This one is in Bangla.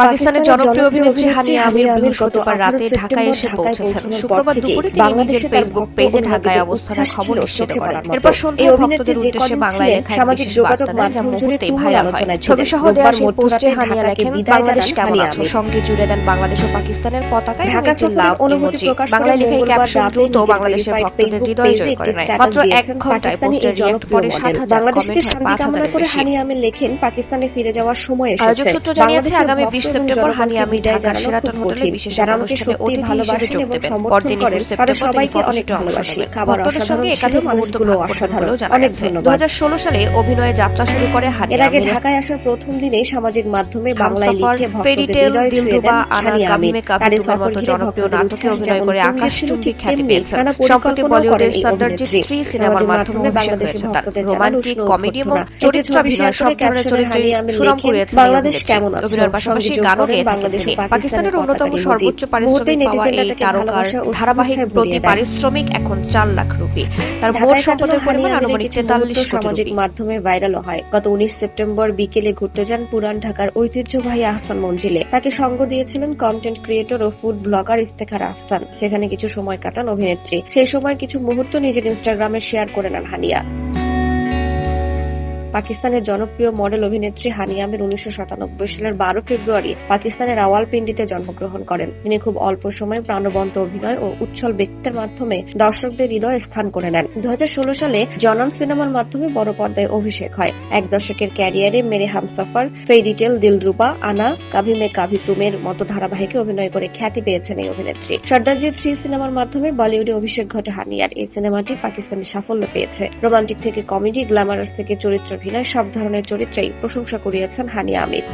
পাকিস্তানের জনপ্রিয় অভিনেত্রী হানিয়া আমির বৃহস্পতিবার রাতে ঢাকায় এসে পৌঁছেছেন। শুক্রবার দুপুরে তিনি নিজের ফেসবুক পেজে ঢাকায় অবস্থানের খবর নিশ্চিত করেন এরপর সন্ধ্যায় ভক্তদের উদ্দেশ্যে বাংলায় লেখা সামাজিক যোগাযোগ মাধ্যম জুড়ে ভাইরাল হয়। ছবি সহ দেওয়া সেই পোস্টে হানিয়া লেখেন বাংলাদেশ কেমন আছো? সঙ্গে জুড়ে দেন বাংলাদেশ ও পাকিস্তানের পতাকা ঢাকা লাভ অনুভূতি প্রকাশ করে বাংলায় লেখা এই ক্যাপশন দ্রুত বাংলাদেশের ভক্তদের হৃদয় জয় করে নেয়। মাত্র এক ঘন্টায় পোস্টের সাত হাজার বাংলাদেশকে কমেন্ট হয় শান্তি পাঁচ কামনা হাজারের করে বেশি হানিয়া আমির লেখেন পাকিস্তানে ফিরে যাওয়ার সময় এসেছে আয়োজক সূত্র জানিয়েছে আগামী এবং সেপ্টেম্বর আমির বিদায় ঢাকার জানানো হোটেলে বিশেষ অনুষ্ঠানে অতিথি হিসেবে যোগ দেবেন পরদিন একুশ সেপ্টেম্বর তিনি সবাইকে অংশ নেবেন ভক্তদের সঙ্গে একাধিক মুহূর্ত মানুষগুলো ভাগ করবেন অসাধারণ। বলেও জানা অনেক গেছে ধন্যবাদ। দু হাজার ষোলো সালে অভিনয়ে যাত্রা শুরু করে এর আগে ঢাকায় আসার প্রথম দিনে সামাজিক মাধ্যমে বাংলায় লিখে ভক্তদের হৃদয় ছুঁয়ে দেন আনা, সানিয়া কাবি আমির। মে কাবি তার এই তুমের সফর মতো ঘিরে জনপ্রিয় নাটকে অভিনয় করে ছিল, ঠিক খ্যাতি পেয়েছেন সম্প্রতি বলিউডের সর্দারজি থ্রি সিনেমার মাধ্যমে অভিষেক হয়েছে তার রোমান্টিক কমেডি এবং অভ্যর্থনা। চরিত্রাভিনয় সব ধরনের চরিত্রে সুনাম কুড়িয়েছেন বাংলাদেশ কেমন অভিনয়ের পাশাপাশি থাকেন বাংলাদেশ পাকিস্তানের অন্যতম সর্বোচ্চ পারিশ্রমিক পাওয়া এই তারকার ধারাবাহিক প্রতি পারিশ্রমিক এখন চার লাখ রুপি। তার মোট সম্পদের পরিমাণ আনুমানিক তেতাল্লিশ সামাজিক মাধ্যমে হয়। গত উনিশ সেপ্টেম্বর বিকেলে ঘুরতে যান পুরান ঢাকার ঐতিহ্যবাহী আহসান মঞ্জিলে। তাকে সঙ্গ দিয়েছিলেন কন্টেন্ট ক্রিয়েটর ও ফুড ব্লগার ইফতেখার আহসান। সেখানে কিছু সময় কাটান অভিনেত্রী। সেই সময় কিছু মুহূর্ত নিজের ইনস্টাগ্রামে শেয়ার করে নেন হানিয়া। পাকিস্তানের জনপ্রিয় মডেল অভিনেত্রী হানিয়া আমির উনিশশো সাতানব্বই সালের বারো ফেব্রুয়ারি পাকিস্তানের রাওয়ালপিন্ডিতে জন্মগ্রহণ করেন। তিনি খুব অল্প সময়ে প্রাণবন্ত অভিনয় ও উচ্ছল ব্যক্তিত্বের মাধ্যমে দর্শকদের হৃদয়ে স্থান করে নেন। দু হাজার ষোলো সালে জনম সিনেমার মাধ্যমে বড় পর্দায় অভিষেক হয়। এক দশকের ক্যারিয়ারে মেরে হামসফর ফেরিটেল দিলরুবা আনা, কাভি মে কাভি তুমের মতো ধারাবাহিকে অভিনয় করে খ্যাতি পেয়েছেন এই অভিনেত্রী। সর্দারজি থ্রি সিনেমার মাধ্যমে বলিউডে অভিষেক ঘটে হানিয়ার এই সিনেমাটি পাকিস্তানি সাফল্য পেয়েছে। রোমান্টিক থেকে কমেডি, গ্ল্যামারাস থেকে চরিত্রাভিনয় সব ধরনের চরিত্রেই প্রশংসা কুড়িয়েছেন হানি আমির।